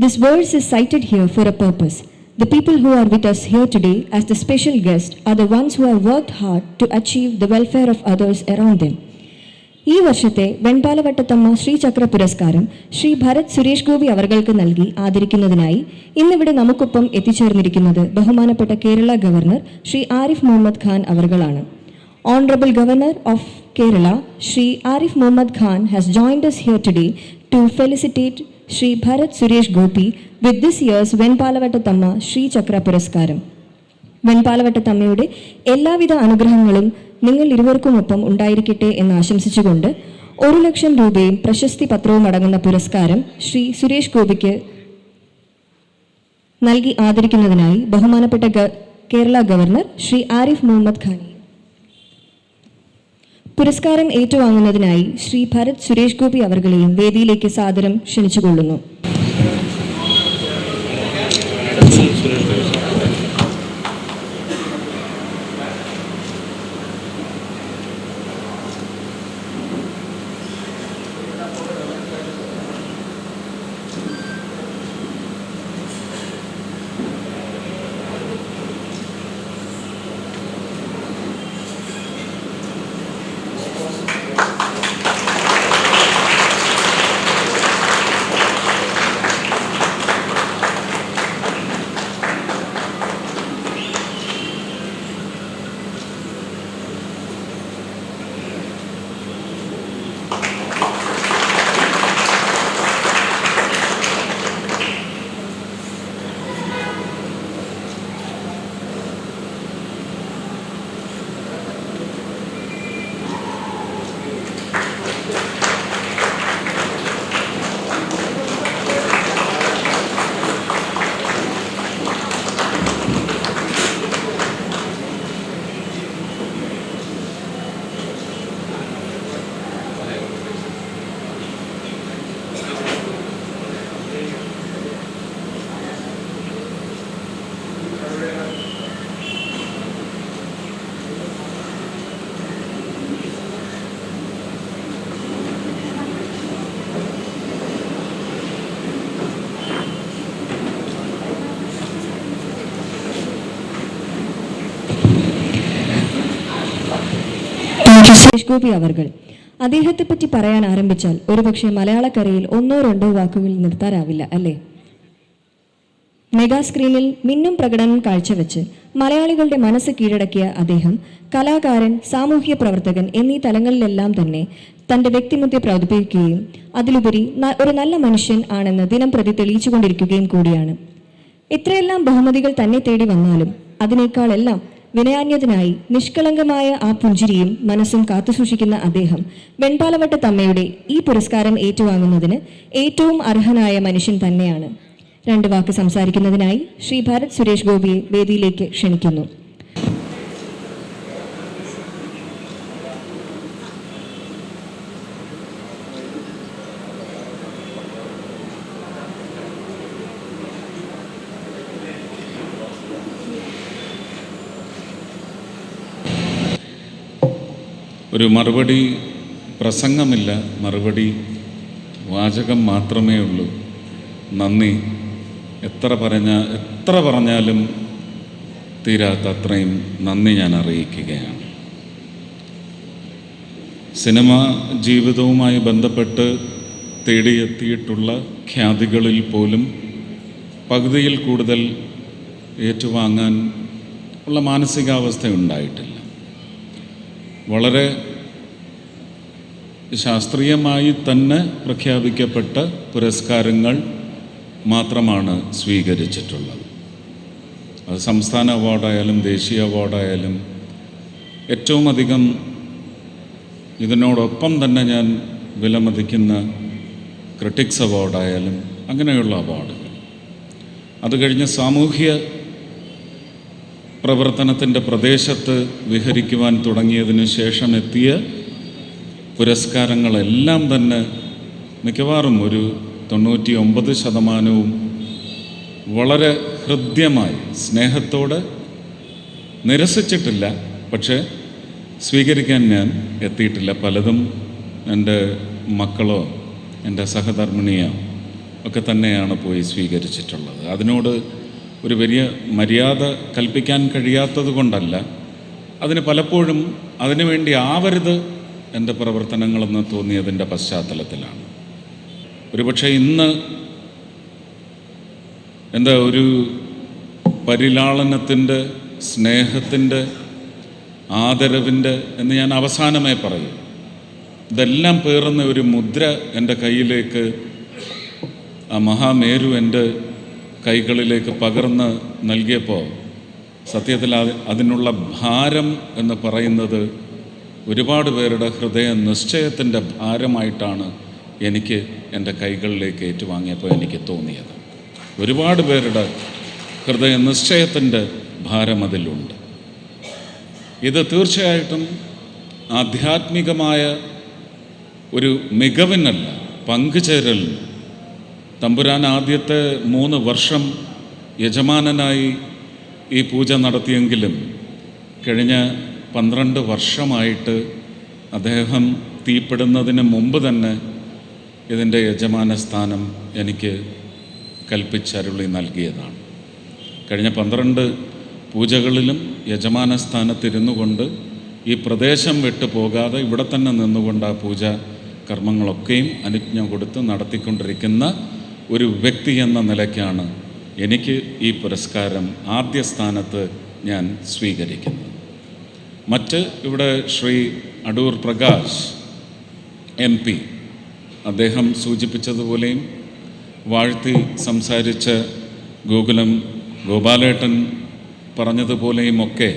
This verse is cited here for a purpose. The people who are with us here today as the special guest are the ones who have worked hard to achieve the welfare of others around them. ഈ വർഷത്തെ വെൺപാലവട്ടത്തമ്മ ശ്രീചക്ര പുരസ്കാരം ശ്രീ ഭരത് സുരേഷ് ഗോപി അവർകൾക്ക് നൽകി ആദരിക്കുന്നതിനായി ഇന്നിവിടെ നമുക്കൊപ്പം എത്തിച്ചേർന്നിരിക്കുന്നത് ബഹുമാനപ്പെട്ട Kerala governor Shri Arif Muhammad Khan അവർകളാണ് honourable governor of Kerala Shri Arif Muhammad Khan has joined us here today to felicitate Shri Bharat Suresh Gopi with this year's Venpalavattathamma Shri Chakra Puraskaram. വെൺപാലവട്ടത്തമ്മയുടെ എല്ലാവിധ അനുഗ്രഹങ്ങളും നിങ്ങൾ ഇരുവർക്കുമൊപ്പം ഉണ്ടായിരിക്കട്ടെ എന്ന് ആശംസിച്ചുകൊണ്ട് ഒരു ലക്ഷം രൂപയും പ്രശസ്തി പത്രവും അടങ്ങുന്ന പുരസ്കാരം ശ്രീ സുരേഷ് ഗോപിക്ക് നൽകി ആദരിക്കുന്നതിനായി ബഹുമാനപ്പെട്ട കേരള ഗവർണർ ശ്രീ ആരിഫ് മുഹമ്മദ് ഖാനെ. പുരസ്കാരം ഏറ്റുവാങ്ങുന്നതിനായി ശ്രീ ഭരത് സുരേഷ് ഗോപി അവർകളെയും വേദിയിലേക്ക് സാദരം ക്ഷണിച്ചുകൊള്ളുന്നു സുരേഷ് ഗോപി അവർകൾ. അദ്ദേഹത്തെ പറ്റി പറയാൻ ആരംഭിച്ചാൽ ഒരുപക്ഷെ മലയാളക്കരയിൽ ഒന്നോ രണ്ടോ വാക്കുകൾ നിർത്താനാവില്ല അല്ലേ? മെഗാ സ്ക്രീനിൽ മിന്നും പ്രകടനം കാഴ്ചവെച്ച് മലയാളികളുടെ മനസ്സ് കീഴടക്കിയ അദ്ദേഹം കലാകാരൻ സാമൂഹ്യ പ്രവർത്തകൻ എന്നീ തലങ്ങളിലെല്ലാം തന്നെ തന്റെ വ്യക്തിമുദ്ര പ്രവർത്തിപ്പിക്കുകയും അതിലുപരി ഒരു നല്ല മനുഷ്യൻ ആണെന്ന് ദിനം പ്രതി തെളിയിച്ചുകൊണ്ടിരിക്കുകയും കൂടിയാണ്. ഇത്രയെല്ലാം ബഹുമതികൾ തന്നെ തേടി വന്നാലും അതിനേക്കാളെല്ലാം വിനയാന്യതനായി നിഷ്കളങ്കമായ ആ പുഞ്ചിരിയും മനസ്സും കാത്തുസൂക്ഷിക്കുന്ന അദ്ദേഹം വെൺപാലവട്ട തമ്മയുടെ ഈ പുരസ്കാരം ഏറ്റുവാങ്ങുന്നതിന് ഏറ്റവും അർഹനായ മനുഷ്യൻ തന്നെയാണ്. രണ്ട് വാക്ക് സംസാരിക്കുന്നതിനായി ശ്രീ ഭരത് സുരേഷ് ഗോപിയെ വേദിയിലേക്ക് ക്ഷണിക്കുന്നു. ഒരു മറുപടി പ്രസംഗമില്ല മറുപടി വാചകം മാത്രമേ ഉള്ളൂ. നന്ദി. എത്ര പറഞ്ഞ എത്ര പറഞ്ഞാലും തീരാത്ത അത്രയും നന്ദി ഞാൻ അറിയിക്കുകയാണ്. സിനിമ ജീവിതവുമായി ബന്ധപ്പെട്ട് തേടിയെത്തിയിട്ടുള്ള ഖ്യാതികളിൽ പോലും പകുതിയിൽ കൂടുതൽ ഏറ്റുവാങ്ങാൻ ഉള്ള മാനസികാവസ്ഥ ഉണ്ടായിട്ടില്ല. വളരെ ശാസ്ത്രീയമായി തന്നെ പ്രഖ്യാപിക്കപ്പെട്ട പുരസ്കാരങ്ങൾ മാത്രമാണ് സ്വീകരിച്ചിട്ടുള്ളത്. അത് സംസ്ഥാന അവാർഡായാലും ദേശീയ അവാർഡായാലും ഏറ്റവും അധികം ഇതിനോടൊപ്പം തന്നെ ഞാൻ വിലമതിക്കുന്ന ക്രിട്ടിക്സ് അവാർഡായാലും അങ്ങനെയുള്ള അവാർഡുകൾ. അത് കഴിഞ്ഞ് സാമൂഹ്യ പ്രവർത്തനത്തിന്റെ പ്രദേശത്ത് വിഹരിക്കുവാൻ തുടങ്ങിയതിന് ശേഷം എത്തിയ പുരസ്കാരങ്ങളെല്ലാം തന്നെ മിക്കവാറും ഒരു തൊണ്ണൂറ്റി ഒമ്പത് ശതമാനവും വളരെ ഹൃദ്യമായി സ്നേഹത്തോടെ നിരസിച്ചിട്ടില്ല. പക്ഷേ സ്വീകരിക്കാൻ ഞാൻ എത്തിയിട്ടില്ല. പലതും എന്റെ മക്കളോ എന്റെ സഹധർമ്മിണിയോ ഒക്കെ തന്നെയാണ് പോയി സ്വീകരിച്ചിട്ടുള്ളത്. അതിനോട് ഒരു വലിയ മര്യാദ കൽപ്പിക്കാൻ കഴിയാത്തത് കൊണ്ടല്ല. അതിന് പലപ്പോഴും അതിനുവേണ്ടി ആവരുത് എന്റെ പ്രവർത്തനങ്ങളെന്ന് തോന്നിയതിന്റെ പശ്ചാത്തലത്തിലാണ്. ഒരുപക്ഷെ ഇന്ന് എന്താ ഒരു പരിലാളനത്തിന്റെ സ്നേഹത്തിന്റെ ആദരവിന്റെ എന്ന് ഞാൻ അവസാനമായി പറയും. ഇതെല്ലാം പേറുന്ന ഒരു മുദ്ര എന്റെ കയ്യിലേക്ക് ആ മഹാമേരു എന്റെ കൈകളിലേക്ക് പകർന്ന് നൽകിയപ്പോൾ സത്യത്തിൽ അതിനുള്ള ഭാരം എന്ന് പറയുന്നത് ഒരുപാട് പേരുടെ ഹൃദയ നിശ്ചയത്തിന്റെ ഭാരമായിട്ടാണ് എനിക്ക് എന്റെ കൈകളിലേക്ക് ഏറ്റുവാങ്ങിയപ്പോൾ എനിക്ക് തോന്നിയത്. ഒരുപാട് പേരുടെ ഹൃദയ നിശ്ചയത്തിന്റെ ഭാരം അതിലുണ്ട്. ഇത് തീർച്ചയായിട്ടും ആധ്യാത്മികമായ ഒരു മികവിനല്ല പങ്കുചേരലിന് തമ്പുരാൻ ആദ്യത്തെ മൂന്ന് വർഷം യജമാനനായി ഈ പൂജ നടത്തിയെങ്കിലും കഴിഞ്ഞ പന്ത്രണ്ട് വർഷമായിട്ട് അദ്ദേഹം തീപ്പെടുന്നതിന് മുമ്പ് തന്നെ ഇതിന്റെ യജമാന സ്ഥാനം എനിക്ക് കൽപ്പിച്ചരുളി നൽകിയതാണ്. കഴിഞ്ഞ പന്ത്രണ്ട് പൂജകളിലും യജമാന സ്ഥാനത്തിരുന്നു കൊണ്ട് ഈ പ്രദേശം വിട്ടു പോകാതെ ഇവിടെ തന്നെ നിന്നുകൊണ്ട് ആ പൂജ കർമ്മങ്ങളൊക്കെയും അനുജ്ഞ കൊടുത്ത് നടത്തിക്കൊണ്ടിരിക്കുന്ന ഒരു വ്യക്തി എന്ന നിലയ്ക്കാണ് എനിക്ക് ഈ പുരസ്കാരം ആദ്യ സ്ഥാനത്ത് ഞാൻ സ്വീകരിക്കുന്നത്. മറ്റ് ഇവിടെ ശ്രീ അടൂർ പ്രകാശ് എം പി. അദ്ദേഹം സൂചിപ്പിച്ചതുപോലെയും വാഴ്ത്തി സംസാരിച്ച ഗോകുലം ഗോപാലേട്ടൻ പറഞ്ഞതുപോലെയും ഒക്കെ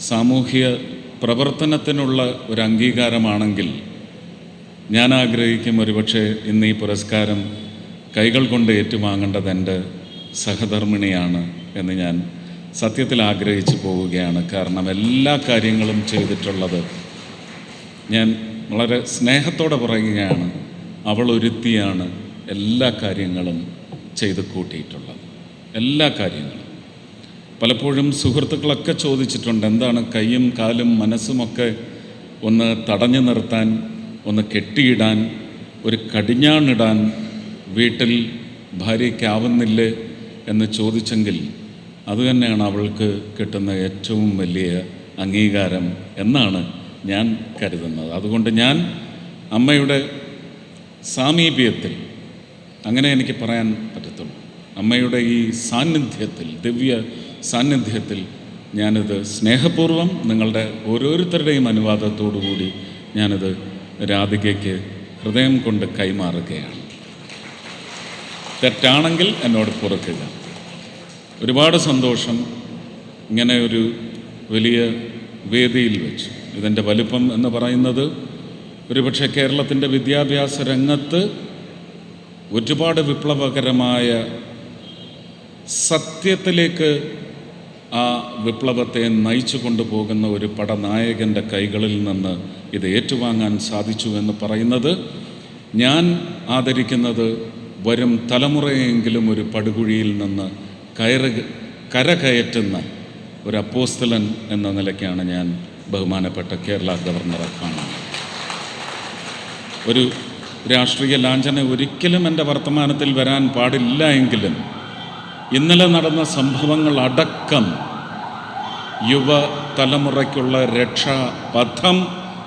സാമൂഹ്യ പ്രവർത്തനത്തിനുള്ള ഒരു അംഗീകാരമാണെങ്കിൽ ഞാൻ ആഗ്രഹിക്കും ഒരുപക്ഷെ ഇന്ന് ഈ പുരസ്കാരം കൈകൾ കൊണ്ട് ഏറ്റുവാങ്ങേണ്ടത് എന്റെ സഹധർമ്മിണിയാണ് എന്ന് ഞാൻ സത്യത്തിൽ ആഗ്രഹിച്ചു പോവുകയാണ്. കാരണം എല്ലാ കാര്യങ്ങളും ചെയ്തിട്ടുള്ളത് ഞാൻ വളരെ സ്നേഹത്തോടെ പറയുകയാണ് അവൾ ഒരുത്തിയാണ് എല്ലാ കാര്യങ്ങളും ചെയ്ത് കൂട്ടിയിട്ടുള്ളത്. എല്ലാ കാര്യങ്ങളും. പലപ്പോഴും സുഹൃത്തുക്കളൊക്കെ ചോദിച്ചിട്ടുണ്ട് എന്താണ് കൈയും കാലും മനസ്സുമൊക്കെ ഒന്ന് തടഞ്ഞു നിർത്താൻ ഒന്ന് കെട്ടിയിടാൻ ഒരു കടിഞ്ഞാണിടാൻ വീട്ടിൽ ഭാര്യയ്ക്കാവുന്നില്ലേ എന്ന് ചോദിച്ചെങ്കിൽ അതുതന്നെയാണ് അവൾക്ക് കിട്ടുന്ന ഏറ്റവും വലിയ അംഗീകാരം എന്നാണ് ഞാൻ കരുതുന്നത്. അതുകൊണ്ട് ഞാൻ അമ്മയുടെ സാമീപ്യത്തിൽ അങ്ങനെ എനിക്ക് പറയാൻ പറ്റത്തുള്ളൂ. അമ്മയുടെ ഈ സാന്നിധ്യത്തിൽ ദിവ്യ സാന്നിധ്യത്തിൽ ഞാനിത് സ്നേഹപൂർവം നിങ്ങളുടെ ഓരോരുത്തരുടെയും അനുവാദത്തോടു കൂടി ഞാനിത് രാധികയ്ക്ക് ഹൃദയം കൊണ്ട് കൈമാറുകയാണ്. തെറ്റാണെങ്കിൽ എന്നോട് പുറക്കുക ഒരുപാട് സന്തോഷം ഇങ്ങനെ ഒരു വലിയ വേദിയിൽ വെച്ച്. ഇതിന്റെ വലിപ്പം എന്ന് പറയുന്നത് ഒരുപക്ഷെ കേരളത്തിന്റെ വിദ്യാഭ്യാസ രംഗത്ത് ഒരുപാട് വിപ്ലവകരമായ സത്യത്തിലേക്ക് ആ വിപ്ലവത്തെ നയിച്ചു കൊണ്ടുപോകുന്ന ഒരു പടനായകന്റെ കൈകളിൽ നിന്ന് ഇത് ഏറ്റുവാങ്ങാൻ സാധിച്ചു എന്ന് പറയുന്നത് ഞാൻ ആദരിക്കുന്നത് വരും തലമുറയെങ്കിലും ഒരു പടുകുഴിയിൽ നിന്ന് കയറ് കരകയറ്റുന്ന ഒരു അപ്പോസ്തലൻ എന്ന നിലയ്ക്കാണ് ഞാൻ ബഹുമാനപ്പെട്ട കേരള ഗവർണറെ കാണുന്നത്. ഒരു രാഷ്ട്രീയ ലാഞ്ചന ഒരിക്കലും എന്റെ വർത്തമാനത്തിൽ വരാൻ പാടില്ല എങ്കിലും ഇന്നലെ നടന്ന സംഭവങ്ങൾ അടക്കം യുവ തലമുറയ്ക്കുള്ള രക്ഷാപഥം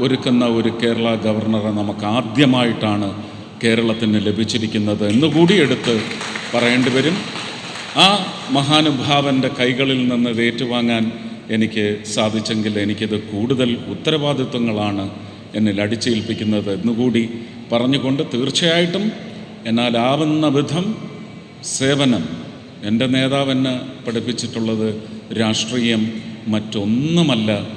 ഒരുക്കുന്ന ഒരു കേരള ഗവർണറെ നമുക്ക് ആദ്യമായിട്ടാണ് കേരളത്തിന് ലഭിച്ചിരിക്കുന്നത് എന്നുകൂടി എടുത്ത് പറയേണ്ടി വരും. ആ മഹാനുഭാവന്റെ കൈകളിൽ നിന്ന് ഏറ്റുവാങ്ങാൻ എനിക്ക് സാധിച്ചെങ്കിൽ എനിക്കിത് കൂടുതൽ ഉത്തരവാദിത്വങ്ങളാണ് എന്നിൽ അടിച്ചേൽപ്പിക്കുന്നത് എന്നുകൂടി പറഞ്ഞുകൊണ്ട് തീർച്ചയായിട്ടും എന്നാൽ എന്നാലാവുന്ന വിധം സേവനം എന്റെ നേതാവ് എന്നെ പഠിപ്പിച്ചിട്ടുള്ളത് രാഷ്ട്രീയം മറ്റൊന്നുമല്ല.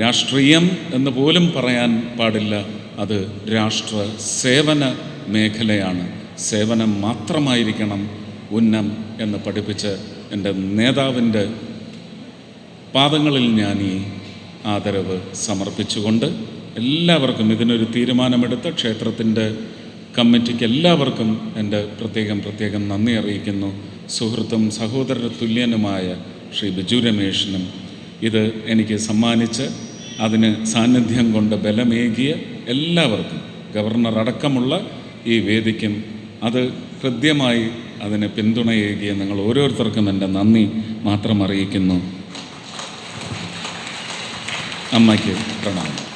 രാഷ്ട്രീയം എന്ന് പോലും പറയാൻ പാടില്ല. അത് രാഷ്ട്ര സേവന മേഖലയാണ്. സേവനം മാത്രമായിരിക്കണം ഉന്നം എന്ന് പഠിപ്പിച്ച് എന്റെ നേതാവിന്റെ പാദങ്ങളിൽ ഞാൻ ഈ ആദരവ് സമർപ്പിച്ചുകൊണ്ട് എല്ലാവർക്കും ഇതിനൊരു തീരുമാനമെടുത്ത ക്ഷേത്രത്തിന്റെ കമ്മിറ്റിക്ക് എല്ലാവർക്കും എന്റെ പ്രത്യേകം പ്രത്യേകം നന്ദി അറിയിക്കുന്നു. സുഹൃത്തും സഹോദര തുല്യനുമായ ശ്രീ ബിജു രമേഷിനും ഇത് എനിക്ക് സമ്മാനിച്ച് അതിന് സാന്നിധ്യം കൊണ്ട് ബലമേകിയ എല്ലാവർക്കും ഗവർണർ അടക്കമുള്ള ഈ വേദിക്കും അത് ഹൃദ്യമായി അതിനെ പിന്തുണയേകിയ നിങ്ങൾ ഓരോരുത്തർക്കും എന്റെ നന്ദി മാത്രം അറിയിക്കുന്നു. അമ്മയ്ക്ക് പ്രണാമം.